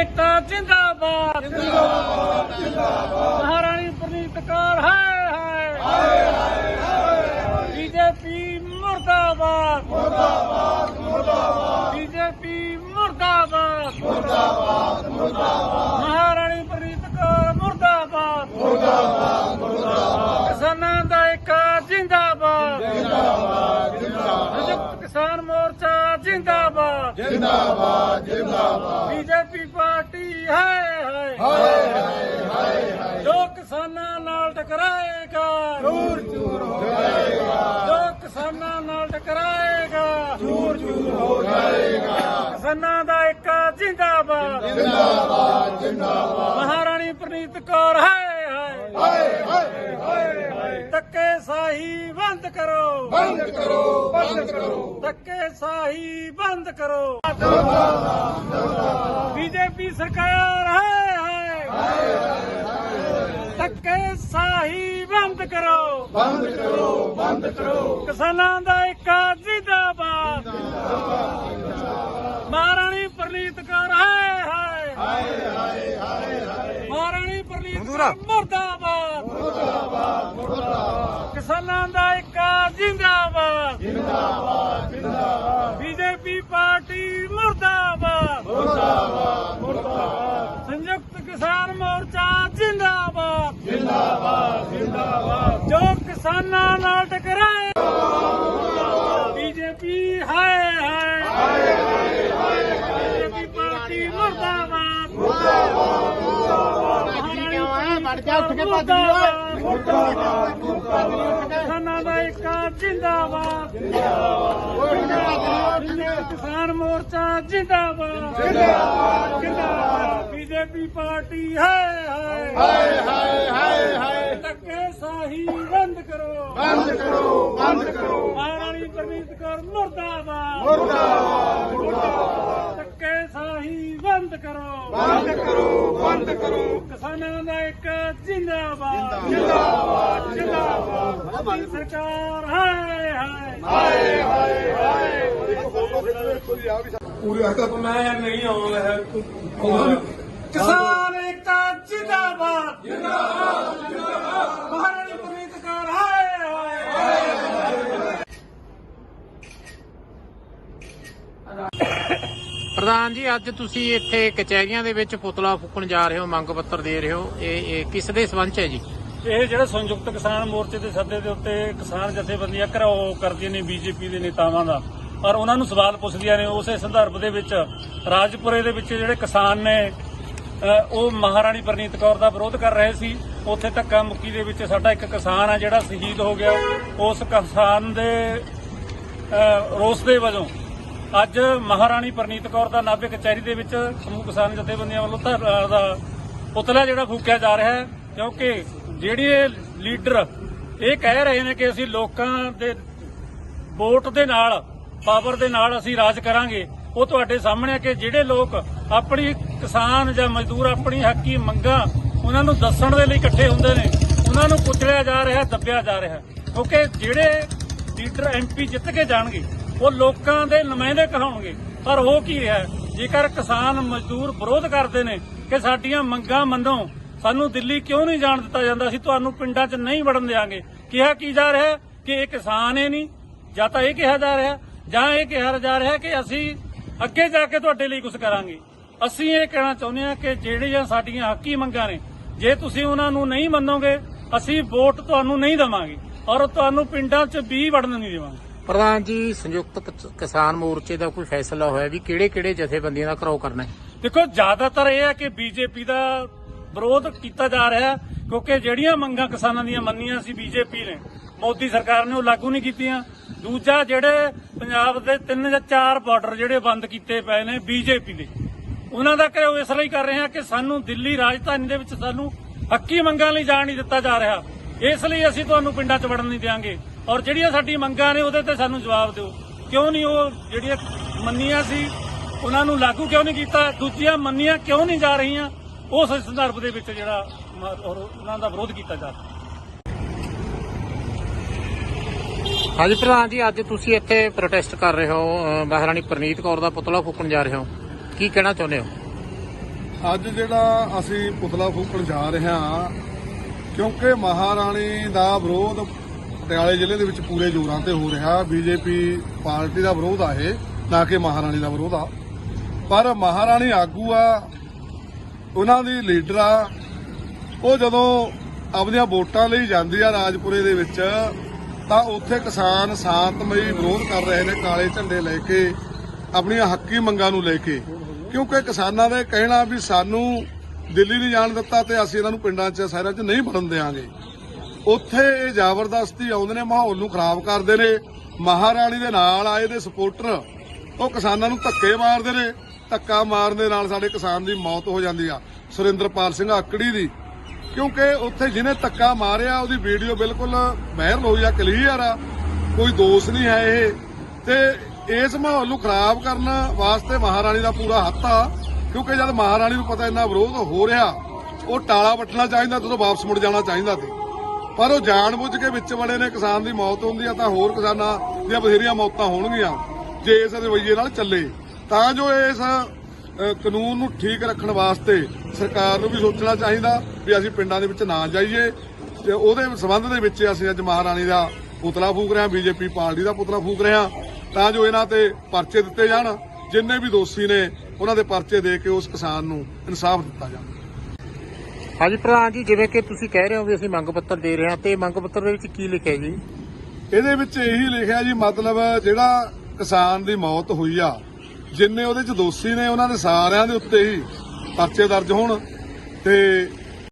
ਏਕਤਾ ਜਿੰਦਾਬਾਦ। ਜਿੰਦਾਬਾਦ ਜਿੰਦਾਬਾਦ ਮਹਾਰਾਣੀ ਪ੍ਰਨੀਤ ਕੌਰ, ਹਾਏ ਹਾਏ। ਬੀਜੇਪੀ ਮੁਰਦਾਬਾਦ। ਮੁਰਦਾਬਾਦ ਮੁਰਦਾਬਾਦ ਬੀਜੇਪੀ ਮੁਰਦਾਬਾਦ। ਮੁਰਦਾਬਾਦ ਮੁਰਦਾਬਾਦ ਮਹਾਰਾਣੀ ਪ੍ਰਨੀਤ ਕੌਰ, ਮੁਰਦਾਬਾਦ। ਮੁਰਦਾਬਾਦ ਮੁਰਦਾਬਾਦ ਕਿਸਾਨਾਂ ਦਾ ਏਕਾ ਜਿੰਦਾਬਾਦ। ਜਿੰਦਾਬਾਦ ਜਿੰਦਾਬਾਦ ਕਿਸਾਨ ਮੋਰਚਾ, ਜਿੰਦਾਬਾਦ। ਜਿੰਦਾਬਾਦ ਜਿੰਦਾਬਾਦ। ਬੀਜੇਪੀ ਪਾਰਟੀ ਹੈ ਹੈ ਜੋ ਕਿਸਾਨਾਂ ਨਾਲ ਟਕਰਾਏਗਾ ਚੂਰ ਚੂਰ ਹੋ ਜਾਏਗਾ। ਜੋ ਕਿਸਾਨਾਂ ਨਾਲ ਟਕਰਾਏਗਾ ਚੂਰ ਚੂਰ ਹੋ ਜਾਏਗਾ। ਕਿਸਾਨਾਂ ਦਾ ਇੱਕ ਜਿੰਦਾਬਾਦ। ਜਿੰਦਾਬਾਦ ਜਿੰਦਾਬਾਦ। ਮਹਾਰਾਣੀ ਪ੍ਰਨੀਤ ਕੌਰ ਹਾਏ ਹਾਏ ਹਾਏ ਧੱਕੇ ਸਾਹੀ ਬੰਦ ਕਰੋ। ਬੰਦ ਕਰੋ ਬੰਦ ਕਰੋ। ਧੱਕੇ ਸਾਹੀ ਬੰਦ ਕਰੋ। ਬੀਜੇਪੀ ਸਰਕਾਰ ਹੈ ਹੈ ਧੱਕੇ ਸਾਹੀ ਬੰਦ ਕਰੋ। ਬੰਦ ਕਰੋ ਬੰਦ ਕਰੋ। ਕਿਸਾਨਾਂ ਦਾ ਇੱਕ ਜਿੰਦਾਬਾਦ। ਮਹਾਰਾਣੀ ਪ੍ਰਨੀਤ ਕੌਰ ਹੈ ਹੈ ਹਾਏ ਹਾਏ ਹਾਏ ਹਾਏ। ਮਹਾਰਾਣੀ ਪ੍ਰਨੀਤ ਮੁਰਦਾਬਾਦ। ਮੁਰਦਾਬਾਦ ਮੁਰਦਾਬਾਦ। ਕਿਸਾਨਾਂ ਦਾ ਇੱਕ ਜਿੰਦਾਬਾਦ। ਜਿੰਦਾਬਾਦ ਜਿੰਦਾਬਾਦ। ਬੀਜੇਪੀ ਪਾਰਟੀ ਮੁਰਦਾਬਾਦ। ਮੁਰਦਾਬਾਦ ਮੁਰਦਾਬਾਦ। ਸੰਯੁਕਤ ਕਿਸਾਨ ਮੋਰਚਾ ਜਿੰਦਾਬਾਦ। ਜਿੰਦਾਬਾਦ ਜਿੰਦਾਬਾਦ। ਜੋ ਕਿਸਾਨਾਂ ਨਾਲ ਟਕਰਾਏ ਬੀਜੇਪੀ ਹਾਏ ਹਾਏ ਬੀਜੇਪੀ ਪਾਰਟੀ ਮੁਰਦਾਬਾਦ ਵੜ ਜਾ ਉੱਠ ਕੇ ਭੱਜ ਮੁਰਦਾਬਾਦ ਕਿਸਾਨਾਂ ਦਾ ਇੱਕ ਜਿੰਦਾਬਾਦ। ਜਿੰਦਾਬਾਦ ਕਿਸਾਨ ਮੋਰਚਾ ਜਿੰਦਾਬਾਦ। ਜਿੰਦਾਬਾਦ। ਜਿੰਦਾਬਾਦ। ਬੀਜੇਪੀ ਪਾਰਟੀ ਹਾਏ ਹਾਏ। ਹਾਏ ਹਾਏ ਹਾਏ ਹਾਏ। ਧੱਕੇ ਸਾਹੀ ਬੰਦ ਕਰੋ। ਬੰਦ ਕਰੋ ਬੰਦ ਕਰੋ। ਮਹਾਰਾਣੀ ਪ੍ਰਨੀਤ ਕੌਰ ਮੁਰਦਾਬਾਦ। ਮੁਰਦਾਬਾਦ। ਮੁਰਦਾਬਾਦ। ਧੱਕੇ ਸਾਹੀ ਬੰਦ ਕਰੋ। ਬੰਦ ਕਰੋ ਬੰਦ ਕਰੋ। ਕਿਸਾਨਾਂ ਦਾ ਇੱਕ ਜਿੰਦਾਬਾਦ ਜਿੰਦਾਬਾਦ। ਜਿੰਦਾਬਾਦ। ਮੋਦੀ ਸਰਕਾਰ ਹਾਏ ਹਾਏ। ਹਾਏ ਹਾਏ ਹਾਏ। ਪੂਰੇ ਹੱਥ ਮੈਂ ਨਹੀਂ ਆਉਂਦਾ। ਹੈ ਕਿਸਾਨ ਏਕਤਾ ਜਿੰਦਾਬਾਦ ਜਿੰਦਾਬਾਦ ਜਿੰਦਾਬਾਦ ਮਹਾਰਾਣੀ ਪ੍ਰਨੀਤ ਕੌਰ ਹਾਏ ਹਾਏ ਪ੍ਰਧਾਨ ਜੀ, ਅੱਜ ਤੁਸੀਂ ਇੱਥੇ ਕਚਹਿਰੀਆਂ ਦੇ ਵਿੱਚ ਪੁਤਲਾ ਫੂਕਣ ਜਾ ਰਹੇ ਹੋ, ਮੰਗ ਪੱਤਰ ਦੇ ਰਹੇ ਹੋ। ਇਹ ਇਹ ਕਿਸ ਦੇ ਸੰਬੰਧ ਹੈ ਜੀ? ਇਹ ਜਿਹੜਾ ਸੰਯੁਕਤ ਕਿਸਾਨ ਮੋਰਚੇ ਦੇ ਸੱਦੇ ਦੇ ਉੱਤੇ ਕਿਸਾਨ ਜਥੇਬੰਦੀਆਂ ਘਰਾਓ ਕਰਦੀਆਂ ਨੇ ਬੀਜੇਪੀ ਦੇ ਨੇਤਾਵਾਂ ਦਾ। ਪਰ ਉਹਨਾਂ ਨੂੰ ਸਵਾਲ ਪੁੱਛਦੀਆਂ ਨੇ, ਉਸੇ ਸੰਦਰਭ ਦੇ ਵਿੱਚ ਰਾਜਪੁਰੇ ਦੇ ਵਿੱਚ ਜਿਹੜੇ ਕਿਸਾਨ ਨੇ ਉਹ ਮਹਾਰਾਣੀ ਪ੍ਰਨੀਤ ਕੌਰ ਦਾ ਵਿਰੋਧ ਕਰ ਰਹੇ ਸੀ। ਉੱਥੇ ਧੱਕਾ ਮੁੱਕੀ ਦੇ ਵਿੱਚ ਸਾਡਾ ਇੱਕ ਕਿਸਾਨ ਆ ਜਿਹੜਾ ਸ਼ਹੀਦ ਹੋ ਗਿਆ। ਉਸ ਕਿਸਾਨ ਦੇ ਰੋਸ ਦੇ ਵਜੋਂ ਅੱਜ ਮਹਾਰਾਣੀ ਪ੍ਰਨੀਤ ਕੌਰ ਦਾ ਨਾਭੇ ਕਚਹਿਰੀ ਦੇ ਵਿੱਚ ਸਮੂਹ ਕਿਸਾਨ ਜਥੇਬੰਦੀਆਂ ਵੱਲੋਂ ਧਰ- ਦਾ ਪੁਤਲਾ ਜਿਹੜਾ ਫੂਕਿਆ ਜਾ ਰਿਹਾ ਹੈ, ਕਿਉਂਕਿ ਜਿਹੜੇ ਲੀਡਰ ਇਹ ਕਹਿ ਰਹੇ ਨੇ ਕਿ ਅਸੀਂ ਲੋਕਾਂ ਦੇ ਵੋਟ ਦੇ ਨਾਲ, ਪਾਵਰ ਦੇ ਨਾਲ ਅਸੀਂ ਰਾਜ ਕਰਾਂਗੇ। ਉਹ ਤੁਹਾਡੇ ਸਾਹਮਣੇ ਆ ਕਿ ਜਿਹੜੇ ਲੋਕ ਆਪਣੀ ਕਿਸਾਨ ਜਾਂ ਮਜ਼ਦੂਰ ਆਪਣੀ ਹੱਕੀ ਮੰਗਾਂ ਉਹਨਾਂ ਨੂੰ ਦੱਸਣ ਦੇ ਲਈ ਇਕੱਠੇ ਹੁੰਦੇ ਨੇ, ਉਹਨਾਂ ਨੂੰ ਕੁਚਲਿਆ ਜਾ ਰਿਹਾ, ਦੱਬਿਆ ਜਾ ਰਿਹਾ। ਕਿਉਂਕਿ ਜਿਹੜੇ ਲੀਡਰ ਐਮਪੀ ਜਿੱਤ ਕੇ ਜਾਣਗੇ ਉਹ ਲੋਕਾਂ ਦੇ ਨੁਮਾਇੰਦੇ ਕਹਾਉਣਗੇ ਪਰ ਉਹ ਕੀ ਹੈ? ਜੇਕਰ ਕਿਸਾਨ ਮਜ਼ਦੂਰ ਵਿਰੋਧ ਕਰਦੇ ਨੇ ਕਿ ਸਾਡੀਆਂ ਮੰਗਾਂ ਮੰਨੋ, ਸਾਨੂੰ ਦਿੱਲੀ ਕਿਉਂ ਨਹੀਂ ਜਾਣ ਦਿੱਤਾ ਜਾਂਦਾ? ਅਸੀਂ ਤੁਹਾਨੂੰ ਪਿੰਡਾਂ 'ਚ ਨਹੀਂ ਵੜਨ ਦੇਵਾਂਗੇ ਕਿਹਾ ਕੀ ਜਾ ਰਿਹਾ ਕਿ ਇਹ ਕਿਸਾਨ ਹੀ ਨਹੀਂ। ਜਾਂ ਤਾਂ ਇਹ ਕਿਹਾ ਜਾ ਰਿਹਾ ਜਾਂ ਇਹ ਕਿਹਾ ਜਾ ਰਿਹਾ ਕਿ ਅਸੀਂ ਅੱਗੇ ਜਾ ਕੇ ਤੁਹਾਡੇ ਲਈ ਕੁਝ ਕਰਾਂਗੇ। ਅਸੀਂ ਇਹ ਕਹਿਣਾ ਚਾਹੁੰਦੇ ਹਾਂ ਕਿ ਜਿਹੜੀਆਂ ਸਾਡੀਆਂ ਹੱਕੀ ਮੰਗਾਂ ਨੇ, ਜੇ ਤੁਸੀਂ ਉਹਨਾਂ ਨੂੰ ਨਹੀਂ ਮੰਨੋਗੇ, ਅਸੀਂ ਵੋਟ ਤੁਹਾਨੂੰ ਨਹੀਂ ਦੇਵਾਂਗੇ। ਔਰ ਤੁਹਾਨੂੰ ਪਿੰਡਾਂ 'ਚ ਵੀ ਵੜਨ ਨਹੀਂ ਦੇਵਾਂਗੇ। ਪ੍ਰਧਾਨ ਜੀ, ਸੰਯੁਕਤ ਕਿਸਾਨ ਮੋਰਚੇ ਦਾ ਕੋਈ ਫੈਸਲਾ ਹੋਇਆ ਵੀ ਕਿਹੜੇ ਕਿਹੜੇ ਜਥੇਬੰਦੀਆਂ ਦਾ ਘਰਾਓ ਕਰਨਾ ਹੈ? ਦੇਖੋ, ਜ਼ਿਆਦਾਤਰ ਇਹ ਹੈ ਕਿ ਬੀਜੇਪੀ ਦਾ ਵਿਰੋਧ ਕੀਤਾ ਜਾ ਰਿਹਾ ਕਿਉਂਕਿ ਜਿਹੜੀਆਂ ਮੰਗਾਂ ਕਿਸਾਨਾਂ ਦੀਆਂ ਮੰਨੀਆਂ ਸੀ ਬੀਜੇਪੀ ਨੇ, ਮੋਦੀ ਸਰਕਾਰ ਨੇ ਉਹ ਲਾਗੂ ਨਹੀਂ ਕੀਤੀਆਂ। ਦੂਜਾ, ਜਿਹੜੇ ਪੰਜਾਬ ਦੇ ਤਿੰਨ ਜਾਂ ਚਾਰ ਬਾਰਡਰ ਜਿਹੜੇ ਬੰਦ ਕੀਤੇ ਪਏ ਨੇ ਬੀਜੇਪੀ ਦੇ, ਉਹਨਾਂ ਦਾ ਘਿਰਾਓ ਇਸ ਲਈ ਕਰ ਰਹੇ ਹਾਂ ਕਿ ਸਾਨੂੰ ਦਿੱਲੀ ਰਾਜਧਾਨੀ ਦੇ ਵਿੱਚ ਸਾਨੂੰ ਹੱਕੀ ਮੰਗਾਂ ਲਈ ਜਾਣ ਨਹੀਂ ਦਿੱਤਾ ਜਾ ਰਿਹਾ। ਇਸ ਲਈ ਅਸੀਂ ਤੁਹਾਨੂੰ ਪਿੰਡਾਂ 'ਚ ਵੜਨ ਨਹੀਂ ਦਿਆਂਗੇ। ਔਰ ਜਿਹੜੀਆਂ ਸਾਡੀਆਂ ਮੰਗਾਂ ਨੇ ਉਹਦੇ ਤੇ ਸਾਨੂੰ ਜਵਾਬ ਦਿਓ। ਕਿਉਂ ਨਹੀਂ ਉਹ ਜਿਹੜੀਆਂ ਮੰਨੀਆਂ ਸੀ ਉਹਨਾਂ ਨੂੰ ਲਾਗੂ ਕਿਉਂ ਨਹੀਂ ਕੀਤਾ? ਦੂਜੀਆਂ ਮੰਨੀਆਂ ਕਿਉਂ ਨਹੀਂ ਜਾ ਰਹੀਆਂ? ਉਸ ਸੰਦਰਭ ਦੇ ਵਿੱਚ ਜਿਹੜਾ ਔਰ ਉਹਨਾਂ ਦਾ ਵਿਰੋਧ ਕੀਤਾ ਜਾ ਰਿਹਾ। ਹਾਂਜੀ ਪ੍ਰਧਾਨ ਜੀ ਅੱਜ ਤੁਸੀਂ ਇੱਥੇ ਪ੍ਰੋਟੈਸਟ ਕਰ ਰਹੇ ਹੋ ਮਹਾਰਾਣੀ ਪ੍ਰਨੀਤ ਕੌਰ ਦਾ ਪੁਤਲਾ ਫੂਕਣ ਜਾ ਰਹੇ ਹੋ। ਕੀ ਕਹਿਣਾ ਚਾਹੁੰਦੇ ਹੋ? ਅੱਜ ਜਿਹੜਾ ਅਸੀਂ ਪੁਤਲਾ ਫੂਕਣ ਜਾ ਰਹੇ ਹਾਂ ਕਿਉਂਕਿ ਮਹਾਰਾਣੀ ਦਾ ਵਿਰੋਧ ਪਟਿਆਲੇ ਜ਼ਿਲ੍ਹੇ ਦੇ ਵਿੱਚ ਪੂਰੇ ਜ਼ੋਰਾਂ ਤੇ ਹੋ ਰਿਹਾ ਬੀਜੇਪੀ ਪਾਰਟੀ ਦਾ ਵਿਰੋਧ ਆ ਇਹ, ਨਾ ਕਿ ਮਹਾਰਾਣੀ ਦਾ ਵਿਰੋਧ ਆ। ਪਰ ਮਹਾਰਾਣੀ ਆਗੂ ਆ, ਉਹਨਾਂ ਦੀ ਲੀਡਰ ਆ, ਉਹ ਜਦੋਂ ਆਪਣੀਆਂ ਵੋਟਾਂ ਲਈ ਜਾਂਦੀ ਆ ਰਾਜਪੁਰੇ ਦੇ ਵਿੱਚ, ਤਾਂ ਉੱਥੇ ਕਿਸਾਨ ਸ਼ਾਂਤਮਈ ਵਿਰੋਧ ਕਰ ਰਹੇ ਨੇ ਕਾਲੇ ਝੰਡੇ ਲੈ ਕੇ, ਆਪਣੀਆਂ ਹੱਕੀ ਮੰਗਾਂ ਨੂੰ ਲੈ ਕੇ। ਕਿਉਂਕਿ ਕਿਸਾਨਾਂ ਦਾ ਇਹ ਕਹਿਣਾ ਵੀ ਸਾਨੂੰ ਦਿੱਲੀ ਨਹੀਂ ਜਾਣ ਦਿੱਤਾ ਤੇ ਅਸੀਂ ਇਹਨਾਂ ਨੂੰ ਪਿੰਡਾਂ 'ਚ, ਸ਼ਹਿਰਾਂ 'ਚ ਨਹੀਂ ਵੜਨ ਦੇਵਾਂਗੇ ਉੱਥੇ ਇਹ ਜ਼ਬਰਦਸਤੀ ਆਉਂਦੇ ਨੇ, ਮਾਹੌਲ ਨੂੰ ਖਰਾਬ ਕਰਦੇ ਨੇ। ਮਹਾਰਾਣੀ ਦੇ ਨਾਲ ਆਏ ਦੇ ਸਪੋਰਟਰ, ਉਹ ਕਿਸਾਨਾਂ ਨੂੰ ਧੱਕੇ ਮਾਰਦੇ ਨੇ। ਧੱਕਾ ਮਾਰਨ ਦੇ ਨਾਲ ਸਾਡੇ ਕਿਸਾਨ ਦੀ ਮੌਤ ਹੋ ਜਾਂਦੀ ਆ। ਸੁਰਿੰਦਰਪਾਲ ਸਿੰਘ ਆਕੜੀ ਦੀ, ਕਿਉਂਕਿ ਉੱਥੇ ਜਿਹਨੇ ਧੱਕਾ ਮਾਰਿਆ, ਉਹਦੀ ਵੀਡੀਓ ਬਿਲਕੁਲ ਵਾਇਰਲ ਹੋਈ ਆ, ਕਲੀਅਰ ਆ। ਕੋਈ ਦੋਸ਼ ਨਹੀਂ ਹੈ ਇਹ। ਤੇ ਇਸ ਮਾਹੌਲ ਨੂੰ ਖਰਾਬ ਕਰਨ ਵਾਸਤੇ ਮਹਾਰਾਣੀ ਦਾ ਪੂਰਾ ਹੱਥ ਆ, ਕਿਉਂਕਿ ਜਦ ਮਹਾਰਾਣੀ ਨੂੰ ਪਤਾ ਇੰਨਾ ਵਿਰੋਧ ਹੋ ਰਿਹਾ, ਉਹ ਟਾਲਾ ਵੱਟਣਾ ਚਾਹੀਦਾ ਜਦੋਂ ਵਾਪਸ ਮੁੜ ਜਾਣਾ ਚਾਹੀਦਾ ਸੀ। ਪਰ ਉਹ ਜਾਣਬੁੱਝ ਕੇ ਵਿੱਚ ਵੜੇ ਨੇ, ਕਿਸਾਨ ਦੀ ਮੌਤ ਹੁੰਦੀ ਆ ਤਾਂ ਹੋਰ ਕਿਸਾਨਾਂ ਦੀਆਂ ਬਥੇਰੀਆਂ ਮੌਤਾਂ ਹੋਣਗੀਆਂ, ਜੇ ਇਸ ਰਵੱਈਏ ਨਾਲ ਚੱਲੇ। ਤਾਂ ਜੋ ਇਸ ਕਾਨੂੰਨ ਨੂੰ ਠੀਕ ਰੱਖਣ ਵਾਸਤੇ ਸਰਕਾਰ ਨੂੰ ਵੀ ਸੋਚਣਾ ਚਾਹੀਦਾ ਵੀ ਅਸੀਂ ਪਿੰਡਾਂ ਦੇ ਵਿੱਚ ਨਾ ਜਾਈਏ। ਤੇ ਉਹਦੇ ਸਬੰਧ ਦੇ ਵਿੱਚ ਅਸੀਂ ਅੱਜ ਮਹਾਰਾਣੀ ਦਾ ਪੁਤਲਾ ਫੂਕ ਰਹੇ ਹਾਂ, ਬੀਜੇਪੀ ਪਾਰਟੀ ਦਾ ਪੁਤਲਾ ਫੂਕ ਰਹੇ ਹਾਂ। ਤਾਂ ਜੋ ਇਹਨਾਂ ਤੇ ਪਰਚੇ ਦਿੱਤੇ ਜਾਣ, ਜਿੰਨੇ ਵੀ ਦੋਸ਼ੀ ਨੇ, ਉਹਨਾਂ ਦੇ ਪਰਚੇ ਦੇ ਕੇ ਉਸ ਕਿਸਾਨ ਨੂੰ ਇਨਸਾਫ ਦਿੱਤਾ ਜਾਵੇ। ਹਾਂਜੀ ਪ੍ਰਧਾਨ ਜੀ, ਜਿਵੇਂ ਕਿ ਤੁਸੀਂ ਕਹਿ ਰਹੇ ਹੋ ਵੀ ਅਸੀਂ ਮੰਗ ਪੱਤਰ ਦੇ ਰਹੇ ਹਾਂ, ਤੇ ਮੰਗ ਪੱਤਰ ਦੇ ਵਿੱਚ ਕੀ ਲਿਖਿਆ ਜੀ? ਇਹਦੇ ਵਿੱਚ ਇਹੀ ਲਿਖਿਆ ਜੀ, ਮਤਲਬ ਜਿਹੜਾ ਕਿਸਾਨ ਦੀ ਮੌਤ ਹੋਈ ਆ, ਜਿੰਨੇ ਉਹਦੇ ਚ ਦੋਸ਼ੀ ਨੇ, ਉਹਨਾਂ ਦੇ ਸਾਰਿਆਂ ਦੇ ਉੱਤੇ ਹੀ ਪਰਚੇ ਦਰਜ ਹੋਣ, ਤੇ